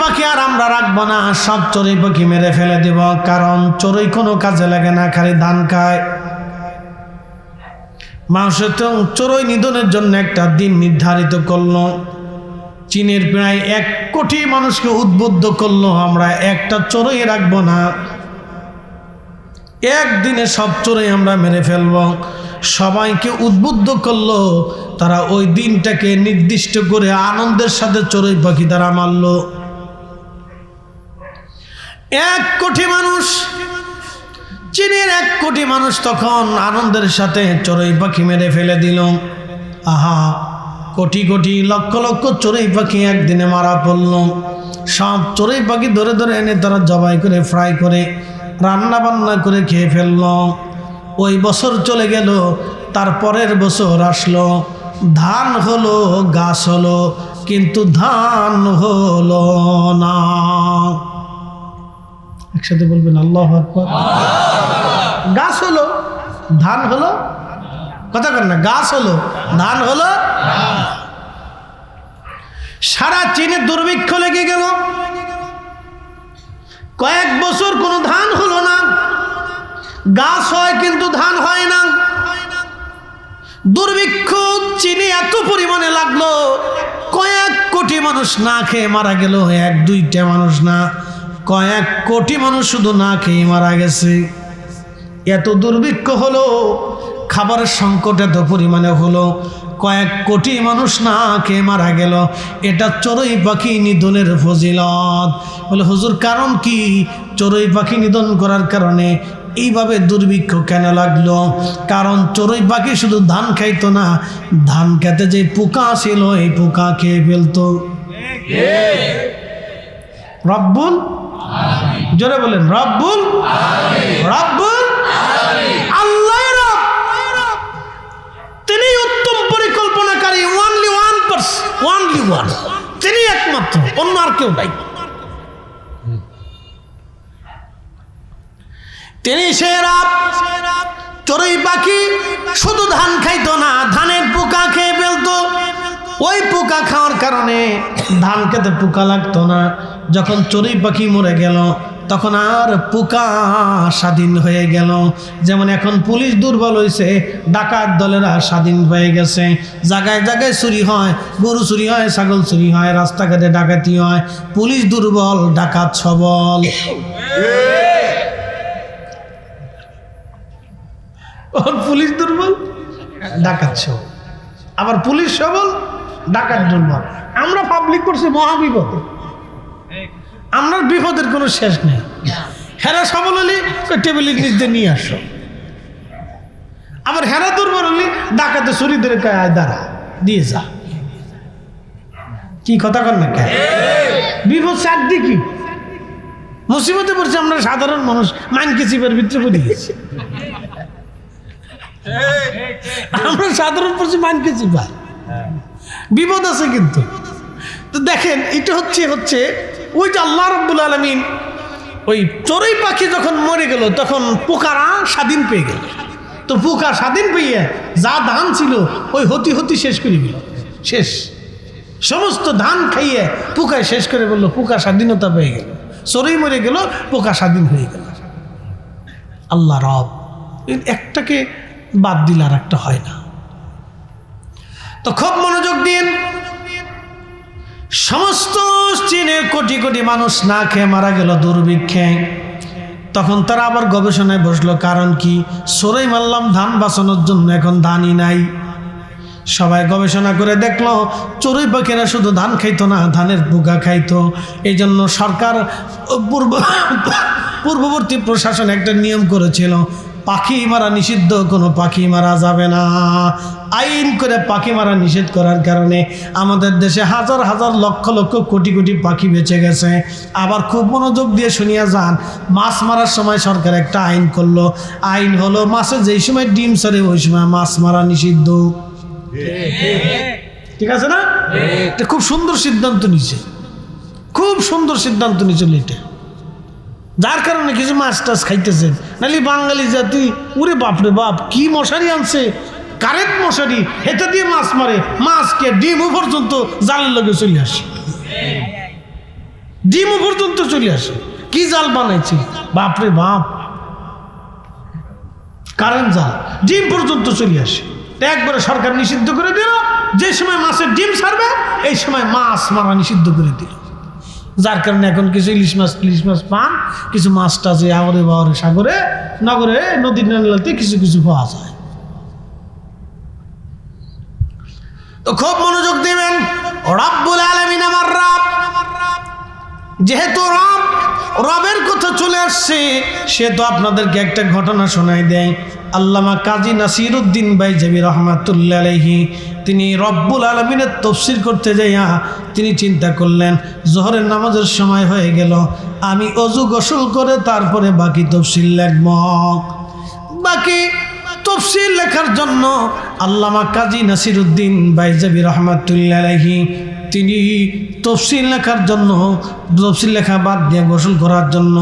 পাখি আর আমরা রাখব না। সব চড়ুই পাখি মেরে ফেলে দেব, কারণ চড়ুই কোনো কাজে লাগে না, খালি ধান খায়। মানুষের তো চড়ুই নিধনের জন্য একটা দিন নির্ধারিত করল। চীনের প্রায় এক কোটি মানুষকে উদ্বুদ্ধ করল, আমরা একটা চড়ুই রাখব না। একদিনে সব চোরে আমরা মেরে ফেলব। সবাইকে উদ্বুদ্ধ করল, তারা ওই দিনটাকে নির্দিষ্ট করে আনন্দের সাথে চড়ুই পাখি তারা মারল। এক কোটি মানুষ। চীনের এক কোটি মানুষ তখন আনন্দের সাথে চড়ুই পাখি মেরে ফেলে দিল। আহা, কোটি কোটি লক্ষ লক্ষ চড়ুই পাখি একদিনে মারা পড়ল। সব চড়ুই পাখি ধরে ধরে এনে তারা জবাই করে, ফ্রাই করে, রান্না বান্না করে খেয়ে ফেলল। ওই বছর চলে গেল, তার পরের বছর আসলো। ধান হলো, গাছ হলো, কিন্তু ধান হলো না। একসাথে বলবেন আল্লাহ আকবর গাছ হলো ধান হলো কথা কর না গাছ হলো ধান হলো সারা চীনে দুর্ভিক্ষ লেগে গেল। কয়েক বছর কোনো ধান হলো না। গাছ হয় কিন্তু ধান হয় না। দুর্ভিক্ষ চিনি এত পরিমাণে লাগল কয়েক কোটি মানুষ না খেয়ে মারা গেল এক দুইটা মানুষ না। কয়েক কোটি মানুষ শুধু না খেয়ে মারা গেছে। এত দুর্ভিক্ষ হলো খাবারের সংকট এত পরিমাণে হলো কয়েক কোটি মানুষ না খেয়ে মারা গেল। এটা চড়ুই পাখি নিধনের ফজিলত। বলে হুজুর কারণ কি? চড়ুই পাখি নিধন করার কারণে এইভাবে দুর্ভিক্ষ কেন লাগল? কারণ চড়ুই পাখি শুধু ধান খাইতো না ধান খেতে যে পোকা ছিল এই পোকা খেয়ে ফেলতো। রব্বুল জোরে বলেন, রব্বুল রব্বুল আল্লাহ রব। তিনি উত্তম পরিকল্পনাকারী ওয়ানলি ওয়ান পার্স ওয়ানলি ওয়ান তিনি একমাত্র, অন্য আর কেউ নাই। তিনি সে রাব, চড়ুই পাখি, শুধু ধান খাইতো না, ধানের পোকা খেয়ে ফেলতো। ওই পোকা খাওয়ার কারণে ধান খেতে পোকা লাগতো না। যখন চড়ুই পাখি মরে গেল তখন আর পোকা স্বাধীন হয়ে গেল। যেমন এখন পুলিশ দুর্বল হয়েছে ডাকাত দলেরা স্বাধীন হয়ে গেছে। জায়গায় জায়গায় চুরি হয়, গরু চুরি হয়, ছাগল চুরি হয়, রাস্তাঘাটে ডাকাতি হয়, পুলিশ দুর্বল, ডাকাত সবল। পুলিশ দুর্বল, ডাকাত সবল। আবার পুলিশ সবল, ডাকাত দুর্বল। আমরা পাবলিক করছি মহাবিপদে। আমরা বিপদের কোনো শেষ নেই। হেরা সবল হলে টেবিলের নিচ দিয়ে নিয়ে আসো। আবার হেরা দুর্বল হলে ডাকাতে চুরি ধরে কয় দাঁড়া দিয়ে যা। কি কথা কর না কে বিপদ চারদিকে মুসিবতে পড়ছে আমরা সাধারণ মানুষ মাইনকে চিপের ভিতরে পড়ে গেছি? আমরা সাধারণ পড়ছি মাইনকে চিপা বিপদ আছে কিন্তু। তো দেখেন এটা হচ্ছে হচ্ছে ওই যে আল্লাহ রব্বুল আলমিন ওই চড়ুই পাখি যখন মরে গেল, তখন পোকারা স্বাধীন পেয়ে গেল। তো পোকা স্বাধীন পেয়ে যা ধান ছিল, ওই হতি হতি শেষ করে দিল। শেষ। সমস্ত ধান খাইয়ে পোকায় শেষ করে বলল, পোকা স্বাধীনতা পেয়ে গেল। চড়ুই মরে গেল, পোকা স্বাধীন হয়ে গেল। আল্লাহ রব একটাকে বাদ দিলে আর একটা হয় না। তো খুব মনোযোগ দিন সমস্ত চীনে কোটি কোটি মানুষ না খেয়ে মারা গেল দুর্ভিক্ষে। তখন তারা আবার গবেষণায় বসল, কারণ কি? সরাই মারলাম ধান বাঁচানোর জন্য এখন ধানই নাই। সবাই গবেষণা করে দেখল, চড়ুই পাখিরা শুধু ধান খাইতো না, ধানের পোকা খাইতো। এই জন্য সরকার পূর্ব পূর্ববর্তী প্রশাসন একটা নিয়ম করেছিল পাখি মারা নিষিদ্ধ কোনো পাখি মারা যাবে না। আইন করে পাখি মারা নিষেধ করার কারণে আমাদের দেশে হাজার হাজার লক্ষ লক্ষ কোটি কোটি পাখি বেঁচে গেছে। আবার খুব মনোযোগ দিয়ে শুনিয়া যান মাছ মারার সময় সরকার একটা আইন করল। আইন হলো মাছে যেই সময় ডিম সরে ওই সময় মাছ মারা নিষিদ্ধ। ঠিক আছে না? এটা খুব সুন্দর সিদ্ধান্ত নিছে খুব সুন্দর সিদ্ধান্ত নিয়েছিল এটা যার কারণে কিছু মাছ টাছ খাইতেছেন। নালি বাঙালি জাতি, উরে বাপরে বাপ, কি মশারি আনছে? কারেন্ট মশারি হেতে দিয়ে মাছ মারে, মাছকে ডিমও পর্যন্ত জালের লগে চলে আসে। ডিমও পর্যন্ত চলে আসে। কি জাল বানাইছে? বাপরে বাপ। কারেন্ট জাল, ডিম পর্যন্ত চলে আসে। একবারে সরকার নিষিদ্ধ করে দিল, যে সময় মাছের ডিম ছাড়বে, এই সময় মাছ মারা নিষিদ্ধ করে দিল। যার কারণে এখন কিছু ইলিশ মাছ ইলিশ মাছ পান, কিছু মাছ টাছে আওয়ারে বাওয়ারে সাগরে, নগরে, নদীর নালাতে কিছু কিছু পাওয়া যায়। তো খুব মনোযোগ দিবেন, রাব্বুল আলমিন আমার রাব, যেহেতু রব রবের কথা চলে আসছে। সে তো আপনাদেরকে একটা ঘটনা শোনাই দেয়। আল্লামা কাজী নাসির উদ্দিন ভাই জাবি রহমাতুল্লাহ আলহি তিনি রব্বুল আলমিনের তফসির করতে যাইয়া তিনি চিন্তা করলেন, জোহরের নামাজের সময় হয়ে গেল, আমি অজু গোসল করে তারপরে বাকি তফসিল লেখব। বাকি তফসিল লেখার জন্য আল্লামা কাজী নাসির উদ্দিন বাইজাবি রহমাতুল্লাহ আলহি তিনি তফসিল লেখার জন্য, তফসিল লেখা বাদ দিয়ে গোসল করার জন্য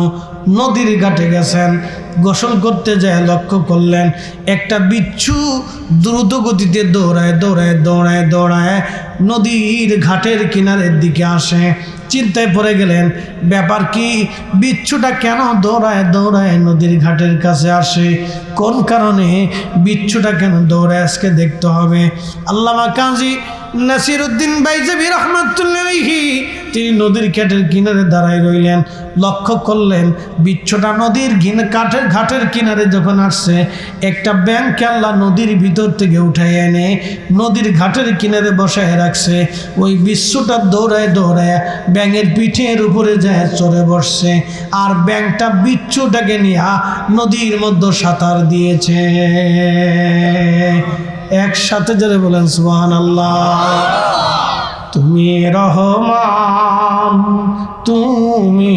নদীর ঘাটে গেছেন। গোসল করতে যায় লক্ষ্য করলেন, একটা বিচ্ছু দ্রুত গতিতে দৌড়ায় দৌড়ায় দৌড়ায় দৌড়ায় নদীর ঘাটের কিনারের দিকে আসে। চিন্তায় পড়ে গেলেন, ব্যাপার কি? বিচ্ছুটা কেন দৌড়ায় দৌড়ায় নদীর ঘাটের কাছে আসে? কোন কারণে বিচ্ছুটা কেন দৌড়ায়? আজকে দেখতে হবে। আল্লামা কাজী নাসির উদ্দিন বাইজাবি রহমতুল্লাহি তিনি নদীর ঘাটের কিনারে দাঁড়ায় রইলেন, লক্ষ্য করলেন বিচ্ছুটা নদীর ঘিন কাঠের ঘাটের কিনারে যখন আসছে, একটা ব্যাং আল্লাহ নদীর ভিতর থেকে উঠাই এনে নদীর ঘাটের কিনারে বসায় রাখছে। ওই বিশ্বটা দৌড়ায় দৌড়ায় ব্যাঙের পিঠের উপরে যায় চড়ে বসছে আর ব্যাংটা বিচ্ছুটাকে নিয়ে নদীর মধ্যে সাঁতার দিয়েছে। একসাথে যারা বলেন সুবাহান আল্লাহ তুমি রহমান, তুমি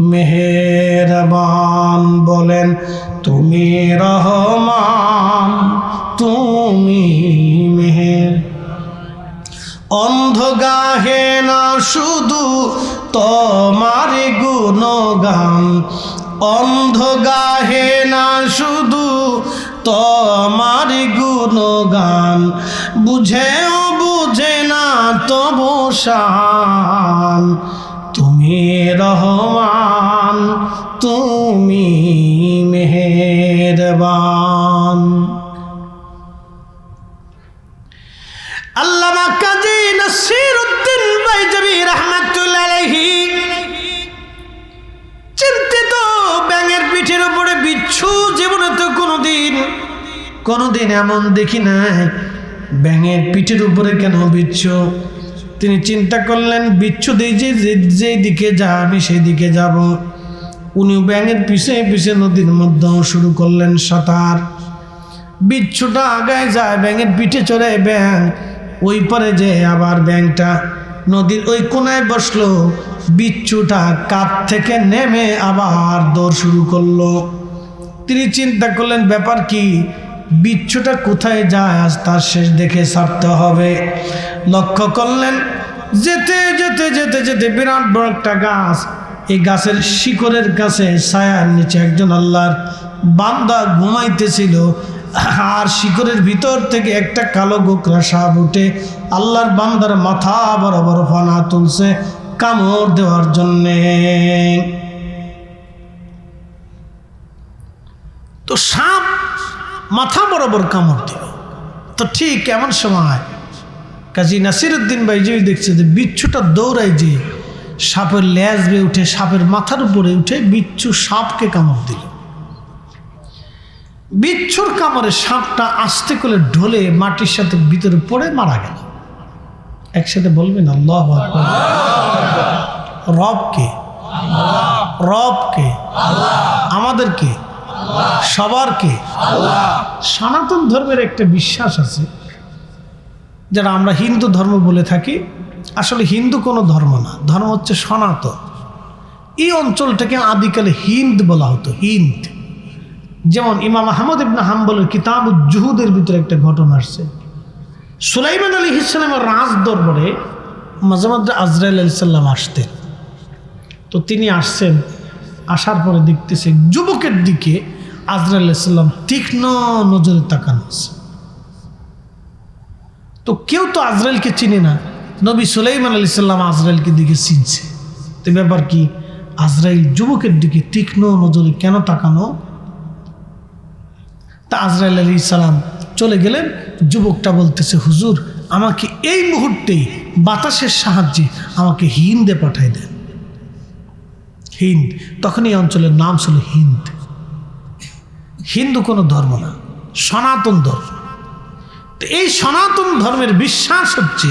মেহেরবান বলেন, তুমি রহমান, তুমি মেহের। অন্ধ গাহে না শুধু তোমার গুণগান অন্ধ গাহে না শুধু তোমার গুণগান। বুঝেও বুঝে না তবু শান। তুমি রহমান তুমি মেহেরবান। আল্লামা কাজী নাসির কোনোদিন এমন দেখি নাই। ব্যাঙের পিঠের উপরে কেন বিচ্ছু? তিনি চিন্তা করলেন, বিচ্ছু দিয়ে যে যেই দিকে যা, আমি সেই দিকে যাব। উনি ব্যাঙের পিছে পিছে নদীর মধ্যেও শুরু করলেন সাঁতার। বিচ্ছুটা আগায় যায়, ব্যাঙের পিঠে চড়ে ব্যাং ওই পারে যে আবার ব্যাংটা নদীর ওই কোনায় বসল। বিচ্ছুটা কাত থেকে নেমে আবার দৌড় শুরু করল। তিনি চিন্তা করলেন, ব্যাপার কি? বিচ্ছুটা কোথায় যায় আজ তার শেষ দেখে ছাড়তে হবে। লক্ষ্য করলেন, যেতে যেতে যেতে যেতে বিরাট বড় একটা গাছ। এই গাছের শিকড়ের কাছে ছায়ার নিচে একজন আল্লাহর বান্দা ঘুমাইতেছিল। আর শিকড়ের ভিতর থেকে একটা কালো গোকরা সাপ উঠে আল্লাহর বান্দার মাথা বরাবর ফানা তুলছে কামড় দেওয়ার জন্যে। তো সাপ মাথা বরাবর কামড় দিল। তো ঠিক এমন সময় কাজী নাসিরুদ্দিন ভাই যে দেখছে যে বিচ্ছুটা দৌড়ায় যে সাপের ল্যাজ বেয়ে উঠে সাপের মাথার উপরে উঠে বিচ্ছু সাপকে কামড় দিল। বিচ্ছুর কামড়ে সাপটা আস্তে করে ঢলে মাটির সাথে ভিতরে পড়ে মারা গেল। একসাথে বলবেন, আল্লাহ। রবকে? রবকে? আমাদেরকে? সবারকে সনাতন ধর্মের একটা বিশ্বাস আছে যারা আমরা হিন্দু ধর্ম বলে থাকি আসলে হিন্দু কোনো ধর্ম না ধর্ম হচ্ছে সনাতন। এই অঞ্চলটাকে আদিকালে হিন্দ বলা হতো হিন্দ। যেমন ইমাম আহমদ ইবনা হাম্বলের কিতাব জুহুদের ভিতরে একটা ঘটনা আসছে। সুলাইমান আলী ইসলামের রাজ দরবারে মাঝে মাঝে আজরাইল আলাইসাল্লাম আসতেন। তো তিনি আসছেন আসার পরে দেখতেছে যুবকের দিকে আলাইসাল্লাম তীক্ষ্ণ নজরে তাকানো আছে। তো কেউ তো আজরাইলকে চিনে না। নবী সুলাইমান আলী সাল্লাম আজরাইলকে দিকে চিনছে। তো ব্যাপার কি? আজরাইল যুবকের দিকে তীক্ষ্ণ নজরে কেন তাকানো? তা আজরাইল আলী সালাম চলে গেলেন, যুবকটা বলতেছে, হুজুর, আমাকে এই মুহূর্তেই বাতাসের সাহায্যে আমাকে হিন্দে পাঠাই দেন। হিন্দ তখন এই অঞ্চলের নাম ছিল হিন্দ। হিন্দু কোনো ধর্ম না, সনাতন ধর্ম। তো এই সনাতন ধর্মের বিশ্বাস হচ্ছে,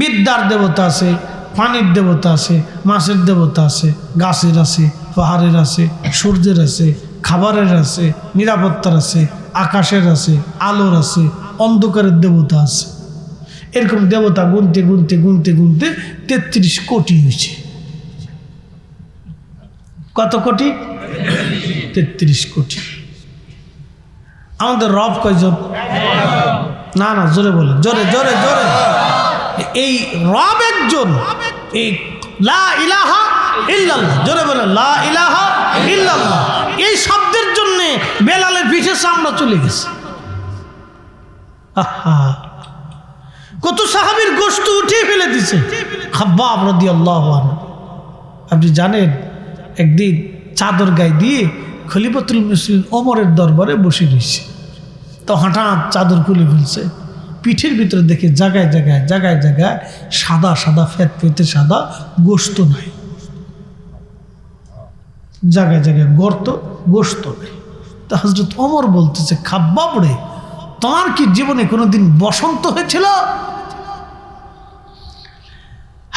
বিদ্যার দেবতা আছে, পানির দেবতা আছে, মাছের দেবতা আছে, গাছের আছে, পাহাড়ের আছে, সূর্যের আছে, খাবারের আছে, নিরাপত্তার আছে, আকাশের আছে, আলোর আছে, অন্ধকারের দেবতা আছে। এরকম দেবতা গুনতে গুনতে গুনতে গুনতে তেত্রিশ কোটি হয়েছে। কত কোটি? তেত্রিশ কোটি। আমাদের রব কয়জন না না, জোরে বলে জোরে জোরে জোরে। এই রব একজন, এই লা ইলাহা ইল্লাল্লাহ, জোরে বলে লা ইলাহা ইল্লাল্লাহ। এই শব্দের জন্য বেলালের পিঠে চামড়া চলে গেছে। আহা, কত সাহাবীর গোস্ত উঠিয়ে ফেলে দিছে। খাব্বাব রাদিয়াল্লাহু আনহু। আপনি জানেন, একদিন চাদর গায়ে দিয়ে খলিফাতুল মুসলিম ওমরের দরবারে বসে রয়েছে। তো হঠাৎ চাদর খুলে ফেলছে। পিঠের ভিতরে দেখে জায়গায় জায়গায় জায়গায় জায়গায় সাদা সাদা ফেত ফেতে সাদা গোস্ত নাই। জায়গায় জায়গায় গর্ত গোস্ত নেই। তা হজরত অমর বলতেছে খাব্বা পড়ে তোমার কি জীবনে কোনোদিন বসন্ত হয়েছিল?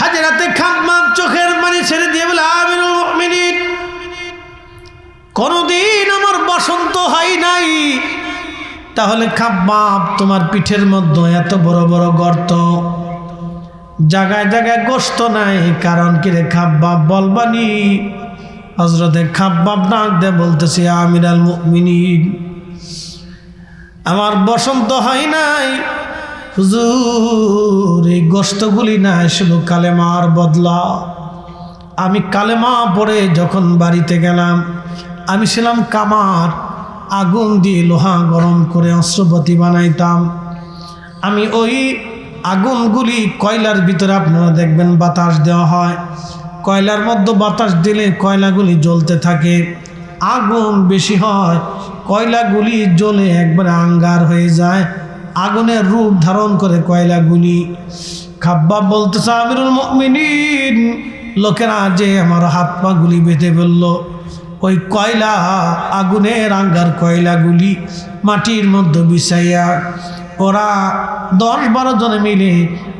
হাজারাতে খাম্মাম চোখের মানে ছেড়ে দিয়ে বলে, আমিরুল মুমিনিন কোনোদিন আমার বসন্ত হয় নাই। তাহলে খাব্বাব তোমার পিঠের মধ্যে এত বড় বড় গর্ত। জায়গায় জায়গায় গোস্ত নাই, কারণ কি রে খাব্বাব বলবানি হজরতে খাব্বাব ডাক দে বলতেছি আমিরাল মুমিনিন, আমার বসন্ত হয় নাই। হুজুর, এই গোস্তগুলি নাই, শুধু কালেমার বদলা। আমি কালেমা পড়ে যখন বাড়িতে গেলাম আমি ছিলাম কামার, আগুন দিয়ে লোহা গরম করে অস্ত্রপতি বানাইতাম। আমি ওই আগুনগুলি কয়লার ভিতরে আপনারা দেখবেন বাতাস দেওয়া হয়। কয়লার মধ্যে বাতাস দিলে কয়লাগুলি জ্বলতে থাকে। আগুন বেশি হয়, কয়লাগুলি জ্বলে একবারে আঙ্গার হয়ে যায়। আগুনের রূপ ধারণ করে কয়লাগুলি। খাব্বা বলতেছে আমিরুল মুমিনিন। লোকেরা যে আমার হাত পাগুলি বেঁধে ফেলল। ওই কয়লা আগুনের আঙ্গার কয়লাগুলি মাটির মধ্যে বিছাইয়া ওরা দশ বারো জনে মিলে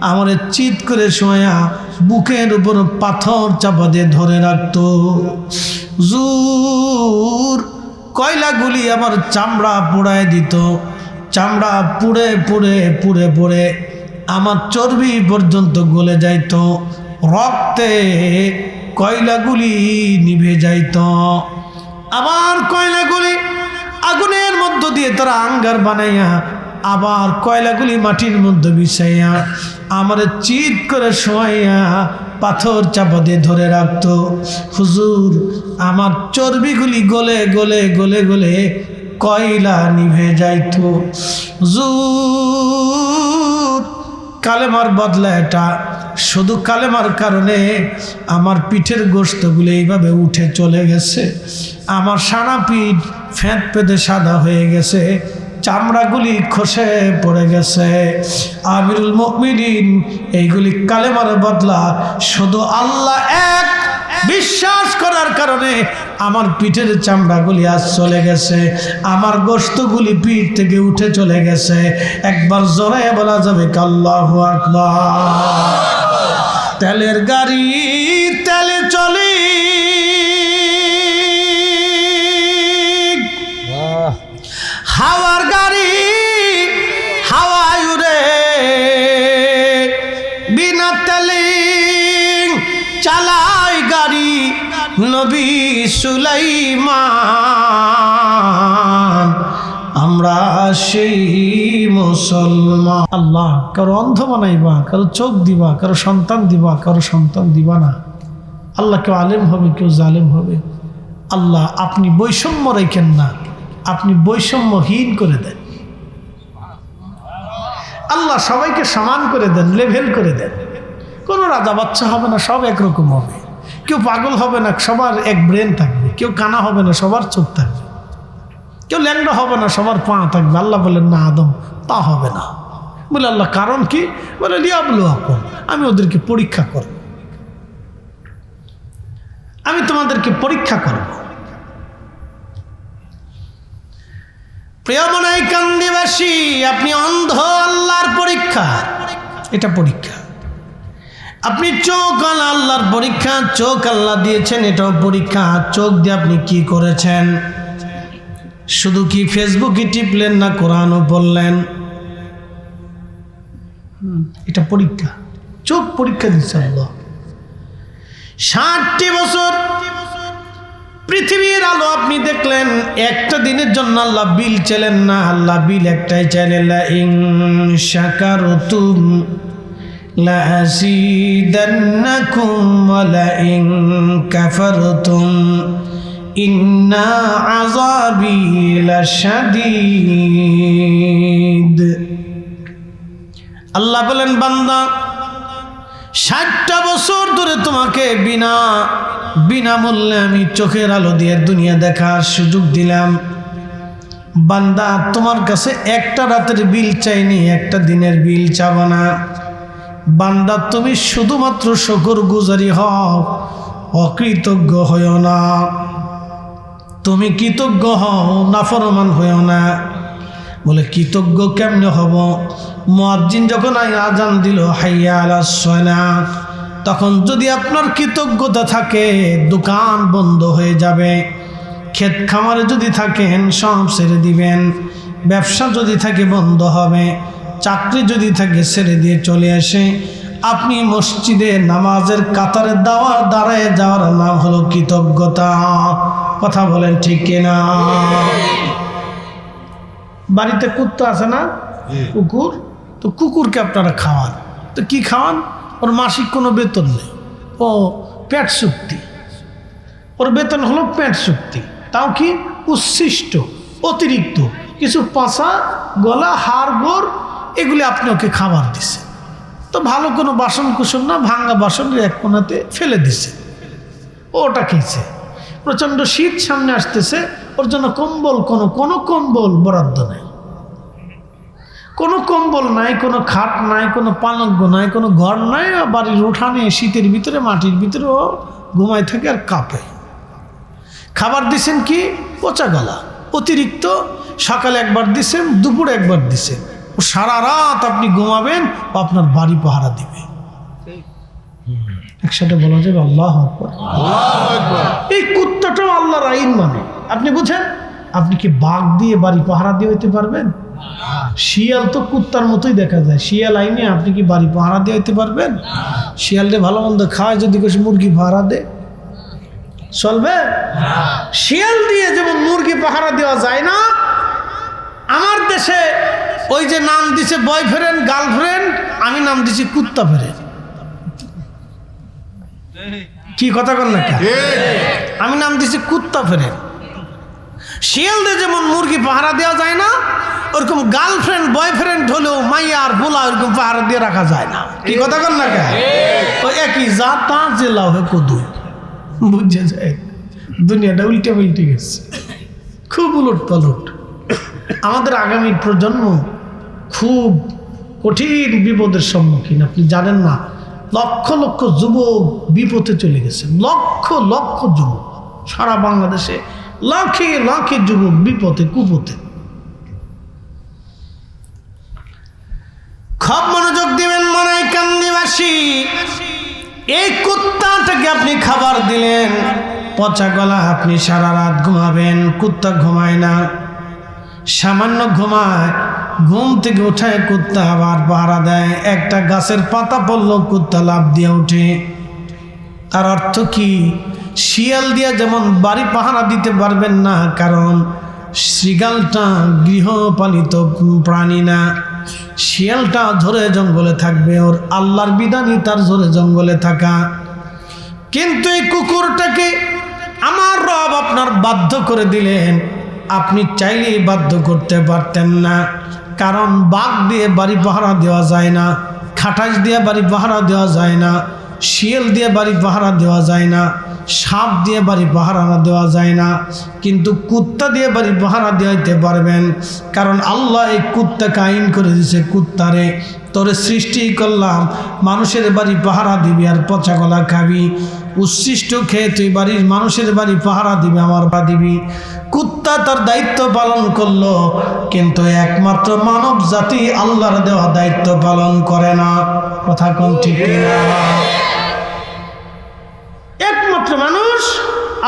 আমার চিত করে শোয়া বুকের উপর পাথর চাপা দিয়ে ধরে রাখতো। জুর কয়লাগুলি আমার চামড়া পোড়ায় দিত। চামড়া পুড়ে পুড়ে পুড়ে পুড়ে আমার চর্বি পর্যন্ত গলে যাইত। রক্তে কয়লাগুলি নিভে যাইত। আবার কয়লাগুলি আগুনের মধ্য দিয়ে তারা আঙ্গার বানাইয়া আবার কয়লাগুলি মাটির মধ্যে বিছাইয়া আমার চিত করে শোয়াইয়া পাথর চাপা দিয়ে ধরে রাখত। হুজুর, আমার চর্বিগুলি গলে গলে গলে গলে কয়লা নিভে যাইত। হুজুর কালেমার বদলা এটা। শুধু কালেমার কারণে আমার পিঠের গোস্তগুলো এইভাবে উঠে চলে গেছে। আমার সারা পিঠ ফ্যাঁত পেতে সাদা হয়ে গেছে। চামড়াগুলি খসে পড়ে গেছে। আমিরুল মুমিনিন, এইগুলি কালেমার বদলা। শুধু আল্লাহ এক বিশ্বাস করার কারণে আমার পিঠের চামড়াগুলি আজ চলে গেছে, আমার গোস্তগুলি পিঠ থেকে উঠে চলে গেছে। একবার জোরে বলা যাবে কাল্লাহ তেলের গাড়ি তেলে চলে নবী সুলাইমান, আমরা সেই মুসলমান। আল্লাহ, কারও অন্ধ বানাইবা, কারও চোখ দিবা, কারও সন্তান দিবা, কারও সন্তান দিবা না। আল্লাহ কেউ আলেম হবে, কেউ জালেম হবে। আল্লাহ, আপনি বৈষম্য রেখেন না, আপনি বৈষম্যহীন করে দেন। আল্লাহ সবাইকে সমান করে দেন লেভেল করে দেন। কোনো রাজা বাচ্চা হবে না, সব একরকম হবে। কেউ পাগল হবে না, সবার এক ব্রেন থাকবে। কেউ কানা হবে না, সবার চোখ থাকবে। কেউ ল্যাংড়া হবে না, সবার পা থাকবে। আল্লাহ বলেন না, আদম, তা হবে না। বলে, আল্লাহ, কারণ কি? বলে, লিয়াবলু আপন আমি ওদেরকে পরীক্ষা করব। আমি তোমাদেরকে পরীক্ষা করব। প্রিয় মনাই কান্দিবাসী আপনি অন্ধ আল্লাহর পরীক্ষা। এটা পরীক্ষা। আপনি চোখ আল্লাহ আল্লাহর পরীক্ষা, চোখ আল্লাহ দিয়েছেন, এটাও পরীক্ষা। চোখ দিয়ে আপনি কি করেছেন? শুধু কি ফেসবুকে টিপলেন না কোরআনও বললেন? এটা পরীক্ষা। চোখ পরীক্ষা দিচ্ছে আল্লাহ। ষাটটি বছর পৃথিবীর আলো আপনি দেখলেন, একটা দিনের জন্য আল্লাহ বিল চাইলেন না, আল্লাহ বিল একটাই চাইলেন لأزيدنكم ولئن كفرتم إن عذابي لشديد আল্লাহ বলেন বান্দা ষাটটা বছর ধরে তোমাকে বিনা বিনামূল্যে আমি চোখের আলো দিয়ে দুনিয়া দেখার সুযোগ দিলাম বান্দা তোমার কাছে একটা রাতের বিল চাইনি একটা দিনের বিল চাব না বান্দা, তুমি শুধুমাত্র শকর গুজারি হও, অকৃতজ্ঞ হইও না। তুমি কৃতজ্ঞ হও, নাফরমান হইও না। বলে, কৃতজ্ঞ কেমনে হব? মুয়াজ্জিন যখন আজান দিল, হাইয়া আলা সয়না, তখন যদি আপনার কৃতজ্ঞতা থাকে, দোকান বন্ধ হয়ে যাবে। ক্ষেত খামারে যদি থাকেন, সব ছেড়ে দিবেন। ব্যবসা যদি থাকে, বন্ধ হবে। চাকরি যদি থাকে ছেড়ে দিয়ে চলে আসে আপনি মসজিদে নামাজের কাতারে দাওয়ার দাঁড়ায় যাওয়ার নাম হলো কৃতজ্ঞতা। কথা বলেন ঠিক কিনা? বাড়িতে কুত্তা আছে না? কুকুর? তো কুকুরকে আপনারা খাওয়ান। তো কি খাওয়ান? ওর মাসিক কোনো বেতন নেই। ও পেট চুক্তি ওর বেতন হলো পেট চুক্তি তাও কি? উচ্ছিষ্ট অতিরিক্ত। কিছু পাশা গলা হাড় গোড় এগুলি আপনি ওকে খাবার দিছে। তো ভালো কোনো বাসন কুসন না, ভাঙ্গা বাসনের এক কোনাতে ফেলে দিছে। ওটা খেয়েছে। প্রচণ্ড শীত সামনে আসতেছে, ওর জন্য কম্বল, কোনো কোনো কম্বল বরাদ্দ নেই। কোনো কম্বল নাই, কোনো খাট নাই, কোনো পালঙ্গ নাই, কোনো ঘর নাই বাড়ির উঠানে শীতের ভিতরে, মাটির ভিতরে ও ঘুমায় থাকে আর কাঁপে। খাবার দিছেন কি? পচা গলা। অতিরিক্ত সকালে একবার দিছেন, দুপুরে একবার দিছেন। ও সারা রাত আপনি ঘুমাবেন ও আপনার বাড়ি পাহারা দিবে। একসাথে বলা যাবে আল্লাহ। এই কুত্তাটাও আল্লাহর আইন মানে। আপনি বুঝেন? আপনি কি বাঘ দিয়ে বাড়ি পাহারা দিয়ে হইতে পারবেন? শিয়াল তো কুত্তার মতোই দেখা যায়। শিয়াল আইনে আপনি কি বাড়ি পাহারা দিয়ে হইতে পারবেন? শিয়ালরে ভালো মন্দ খায় যদি কিছু মুরগি পাহারা দে। চলবে? শিয়াল দিয়ে যেমন মুরগি পাহারা দেওয়া যায় না, আমার দেশে ওই যে নাম দিছে বয়ফ্রেন্ড গার্লফ্রেন্ড আমি নাম দিছি কুত্তা ফ্রেন্ড কি কথা কর না? আমি নাম দিছি কুত্তা ফ্রেন্ড শিয়ালদের যেমন মুরগি পাহারা দেওয়া যায় না, ওরকম গার্লফ্রেন্ড বয়ফ্রেন্ড হলেও মাইয়া আর বোলা ওরকম পাহারা দিয়ে রাখা যায় না। কি কথা কর না? ওই একই যা তা জেলা হয়ে কদু। বুঝে যায়। দুনিয়াটা উল্টে পাল্টে গেছে। খুব উলট পালট আমাদের আগামী প্রজন্ম খুব কঠিন বিপদের সম্মুখীন। আপনি জানেন না, লক্ষ লক্ষ যুবক বিপথে চলে গেছে, লক্ষ লক্ষ যুবক। সারা বাংলাদেশে লাখে লাখে যুবক বিপদে কুপথে খুব মনোযোগ দিবেন মনে কান্দিবাসী এই কুত্তাটাকে আপনি খাবার দিলেন, পচা গলা আপনি সারা রাত ঘুমাবেন, কুত্তা ঘুমায় না, সামান্য ঘুমায় ঘুম থেকে উঠায় কুত্তা আবার পাহারা দেয়। একটা গাছের পাতা পড়ল, কুত্তা লাভ দিয়ে উঠে। তার অর্থ কি? শিয়াল দিয়া যেমন বাড়ি পাহারা দিতে পারবেন না, কারণ শৃগালটা গৃহপালিত প্রাণী না। শিয়ালটা ধরে জঙ্গলে থাকবে, ওর আল্লাহর বিধানই তার ধরে জঙ্গলে থাকা। কিন্তু এই কুকুরটাকে আমার রব আপনার বাধ্য করে দিলেন। আপনি চাইলেই বাধ্য করতে পারতেন না। কারণ বাঘ দিয়ে বাড়ি পাহারা দেওয়া যায় না খাটাস দিয়ে বাড়ি পাহারা দেওয়া যায় না, শিয়াল দিয়ে বাড়ি পাহারা দেওয়া যায় না, সাপ দিয়ে বাড়ি পাহারা দেওয়া যায় না। কিন্তু কুত্তা দিয়ে বাড়ি পাহারা দেওয়াইতে পারবেন, কারণ আল্লাহ এই কুত্তাকে আইন করে দিছে কুত্তারে। তোরে সৃষ্টি করলাম, মানুষের বাড়ি পাহারা দিবি আর পচা গলা খাবি। উচ্ছিষ্ট খেয়ে তুই বাড়ির মানুষের বাড়ি পাহারা দিবি, আমার বা দিবি। কুত্তা তার দায়িত্ব পালন করল, কিন্তু একমাত্র মানব জাতি আল্লাহর দেওয়া দায়িত্ব পালন করে না। কথা কোন ঠিক একমাত্র মানুষ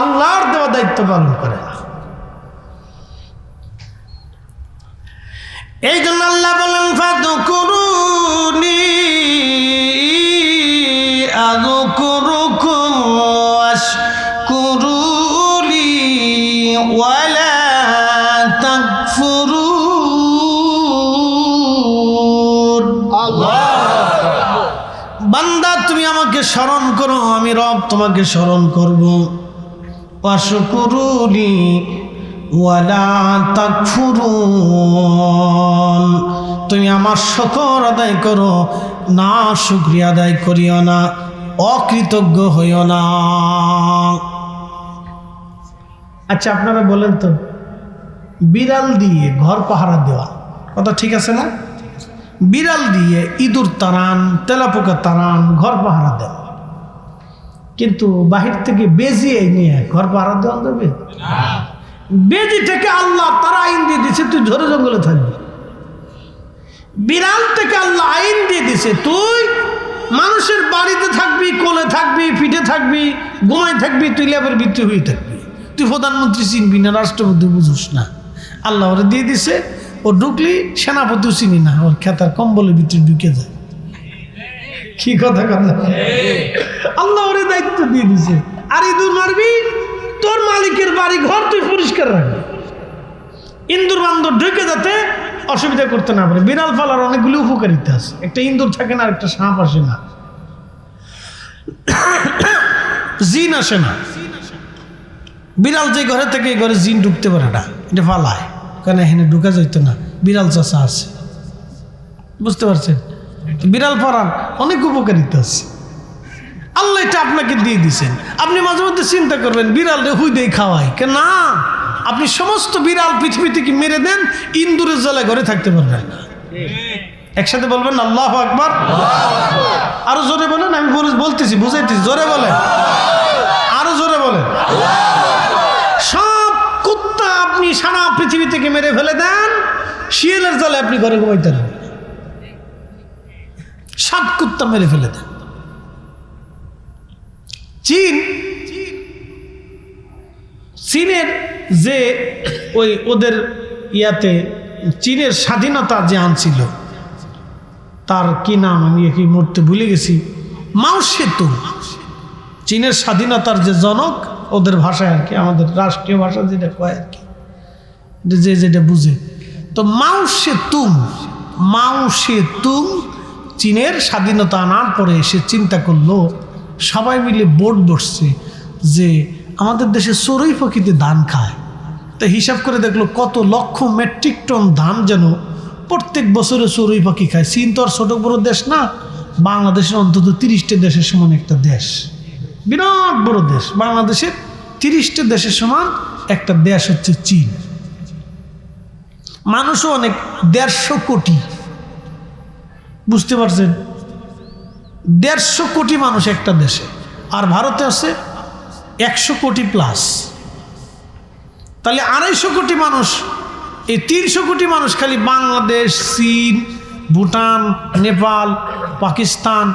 আল্লাহর দেওয়া দায়িত্ব পালন করে না। এই জন্য আল্লাহ বলেন ফাদু করুনি তোমাকে স্মরণ করব। পাশুকুরুলি ওয়ালা তাকফুরুন। তুমি আমার শকর আদায় করো, না শুক্রিয়া আদায় করিও না, অকৃতজ্ঞ হইও না। আচ্ছা আপনারা বলেন তো, বিড়াল দিয়ে ঘর পাহারা দেওয়া, কথা ঠিক আছে না? বিড়াল দিয়ে ইঁদুর তারান তেলাপোকা তারান ঘর পাহারা দেন কিন্তু বাহির থেকে বেজি নিয়ে ঘর পাহারা দেওয়া যাবে বেজি থেকে আল্লাহ তারা আইন দিয়ে দিছে, তুই ঝরে জঙ্গলে থাকবি। বিড়াল থেকে আল্লাহ আইন দিয়ে দিছে, তুই মানুষের বাড়িতে থাকবি, কোলে থাকবি, পিঠে থাকবি গোমায় থাকবি, তুই লেবের ভিত্তি হয়ে থাকবি। তুই প্রধানমন্ত্রী চিনবি না, রাষ্ট্রপতি বুঝুস না। আল্লাহ ওরে দিয়ে দিছে, ও ঢুকলি, সেনাপতিও চিনি না, ওর খেতার কম্বলের ভিতরে ঢুকে যায়। কি কথা কথা? আল্লাহ ওরে দায়িত্ব দিয়ে দিছে। আর ইঁদুর মারবি, তোর মালিকের বাড়ি ঘর তুই পরিষ্কার রাখবি। ইন্দুর বান্দর ঢুকে যাতে অসুবিধা করতে না পারে। বিড়াল পালার অনেকগুলি উপকারিতা আছে। একটা ইন্দুর থাকে না একটা সাপ আসে না। জিন আসে না। বিড়াল যে ঘরে থেকে, এই ঘরে জিন ঢুকতে পারে না। এটা ফালায় কেন এখানে ঢুকা যাইতো না? বিড়াল চাষা আছে। বুঝতে পারছেন? বিড়াল পাড়ার অনেক উপকারিতা আছে। আল্লাহ এটা আপনাকে দিয়ে দিছেন আপনি মাঝে মধ্যে চিন্তা করবেন, বিড়াল হুই দিয়ে খাওয়াই কেন না, আপনি সমস্ত বিড়াল পৃথিবী থেকে মেরে দেন? ইন্দুরের জ্বালায় ঘরে থাকতে পারবেন না। একসাথে বলবেন, আল্লাহ আকবার। আরও জোরে বলেন, আমি বল- বলতেছি, বুঝাইতেছি, জোরে বলেন। আরও জোরে বলেন। সব কুত্তা আপনি সারা পৃথিবী থেকে মেরে ফেলে দেন, শিয়ালের জালে আপনি ঘরে ঘুমাইতে পারবেন কুত্তা মেরে ফেলে দেন। চীন, চীনের যে ওই ওদের ইয়াতে চীনের স্বাধীনতা যে আনছিল, তার কি নাম, আমি এই মুহূর্তে ভুলে গেছি। মাও সেতু। চীনের স্বাধীনতার যে জনক, ওদের ভাষায় আর কি, আমাদের রাষ্ট্রীয় ভাষা যেটা কয় আর কি যে- যেটা বুঝে। তো মাও সেতুং মাও সেতুং চীনের স্বাধীনতা আনার পরে সে চিন্তা করল, সবাই মিলে বোর্ড বসছে যে আমাদের দেশে চড়ুই পাখিতে ধান খায়। তো হিসাব করে দেখল কত লক্ষ মেট্রিক টন ধান যেন প্রত্যেক বছরে চড়ুই পাখি খায়। চীন তো আর ছোট বড় দেশ না, বাংলাদেশের অন্তত তিরিশটা দেশের সমান একটা দেশ। বিরাট বড় দেশ। বাংলাদেশের তিরিশটা দেশের সমান একটা দেশ হচ্ছে চীন। মানুষও অনেক দেড়শো কোটি বুঝতে পারছেন? দেড়শো কোটি মানুষ একটা দেশে, আর ভারতে আছে একশো কোটি প্লাস তাহলে আড়াইশো কোটি মানুষ, এই তিনশো কোটি মানুষ খালি বাংলাদেশ, চীন, ভুটান, নেপাল, পাকিস্তান,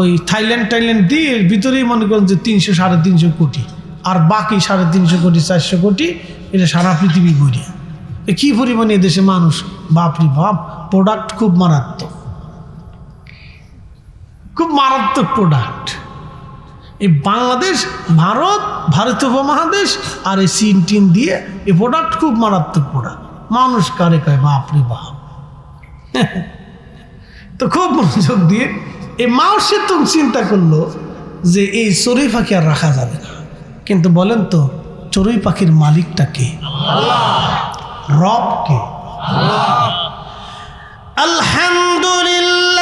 ওই থাইল্যান্ড টাইল্যান্ড দিয়ে ভিতরেই মনে করেন যে তিনশো সাড়ে তিনশো কোটি, আর বাকি সাড়ে তিনশো কোটি, চারশো কোটি, এটা সারা পৃথিবী ঘুরে এ কী পরিমাণে এদেশে মানুষ? বাপরি বাপ প্রোডাক্ট খুব মারাত্মক। খুব মারাত্মক প্রোডাক্ট এই বাংলাদেশ ভারত ভারতীয় উপমহাদেশ আর এই চীন টিন দিয়ে এই প্রোডাক্ট খুব মারাত্মক প্রোডাক্ট মানুষ কারে কয় বাপরে বাপ। তো খুব মনোযোগ দিয়ে এই মাউসে তো চিন্তা করল যে এই চড়ুই পাখি আর রাখা যাবে না। কিন্তু বলেন তো চড়ুই পাখির মালিকটা কে? রব কে? আলহামদুলিল্লাহ।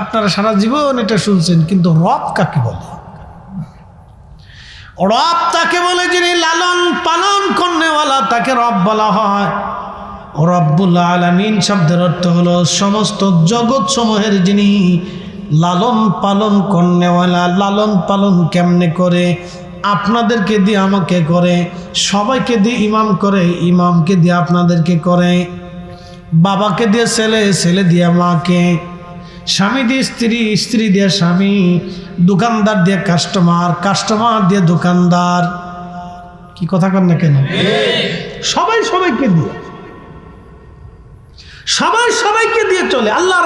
আপনারা সারা জীবন এটা শুনছেন, কিন্তু রব কাকে বলে? রব তাকে বলে যিনি লালন পালন করেওয়ালা তাকে রব বলা হয়। রব্বুল আলমিন শব্দের অর্থ হলো সমস্ত জগৎ সমূহের যিনি লালন পালন করেওয়ালা লালন পালন কেমনে করে? আপনাদেরকে দিয়ে আমাকে করে, সবাইকে দিয়ে ইমাম করে, ইমামকে দিয়ে আপনাদেরকে করে, বাবাকে দিয়ে ছেলে ছেলে দিয়ে মাকে, স্বামী দিয়ে স্ত্রী স্ত্রী দিয়ে স্বামী, দোকানদার দিয়ে কাস্টমার কাস্টমার দিয়ে দোকানদার। কি কথা কর না কেন? সবাই সবাইকে দিয়ে, সবাই সবাইকে দিয়ে চলে। আল্লাহ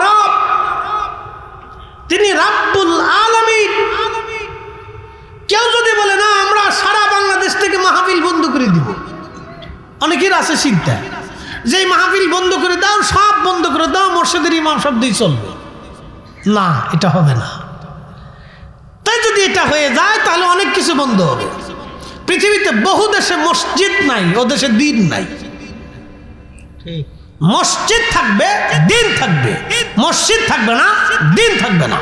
আলামিন। কেউ যদি বলে, না, আমরা সারা বাংলাদেশ থেকে মাহফিল বন্ধ করে দিব। অনেকের আছে চিন্তা। যে মাহফিল বন্ধ করে দাও, সব বন্ধ করে দাও, মসজিদের ইমাম সব চলবে। না, এটা হবে না। তাই যদি এটা হয়ে যায়, তাহলে অনেক কিছু বন্ধ হবে। পৃথিবীতে বহু দেশে মসজিদ নাই, ও দেশে দিন নাই। মসজিদ থাকবে, দিন থাকবে। মসজিদ থাকবে না, দিন থাকবে না।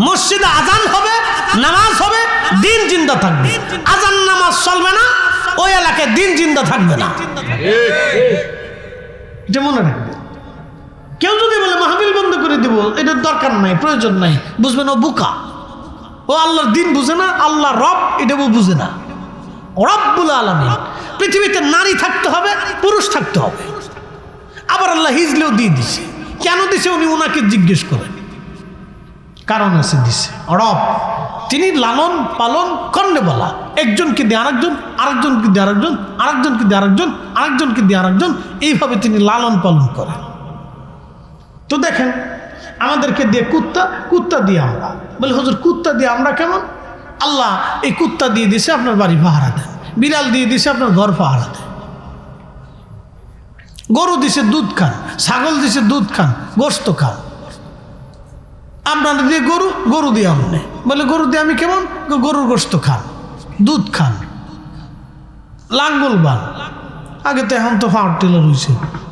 মসজিদে আজান হবে নামাজ হবে দিন জিন্দা থাকবে। আজান নামাজ চলবে না ওই এলাকায় দিন জিন্দা থাকবে না। এটা মনে রাখবে। কেউ যদি বলে মাহফিল বন্ধ করে দিব এটার দরকার নাই প্রয়োজন নাই। বুঝবেন ও বুকা। ও আল্লাহর দিন বুঝে না আল্লাহ রব এটা বুঝে না। রব রব্বুল আলমিন। পৃথিবীতে নারী থাকতে হবে পুরুষ থাকতে হবে। আবার আল্লাহ হিজলেও দিয়ে দিছে। কেন দিছে উনি ওনাকে জিজ্ঞেস করেন। কারণ আছে দিছে। রব, তিনি লালন পালন বলা। একজনকে দিয়ে আরেকজন, আরেকজনকে দিয়ে আরেকজন, আরেকজনকে দিয়ে আরেকজন, আরেকজনকে দিয়ে আরেকজন, এইভাবে তিনি লালন পালন করেন। তো দেখেন, আমাদেরকে দিয়ে কুত্তা কুত্তা দিয়ে আমরা। বলে, হুজুর, কুত্তা দিয়ে আমরা কেমন? আল্লাহ এই কুত্তা দিয়ে দিছে আপনার বাড়ি পাহারা দেন বিড়াল দিয়ে দিছে আপনার ঘর পাহারা দেন গরু দিছে দুধ খান, ছাগল দিছে দুধ খান গোস্ত খান। আপনার দিয়ে গরু গরু দিয়ে আমনে বলে, গরু দিয়ে আমি কেমন? গরুর গোস্ত খান, দুধ খান, লাঙ্গল বান। আগে তো এখন তো ফাউট টেলার হয়েছে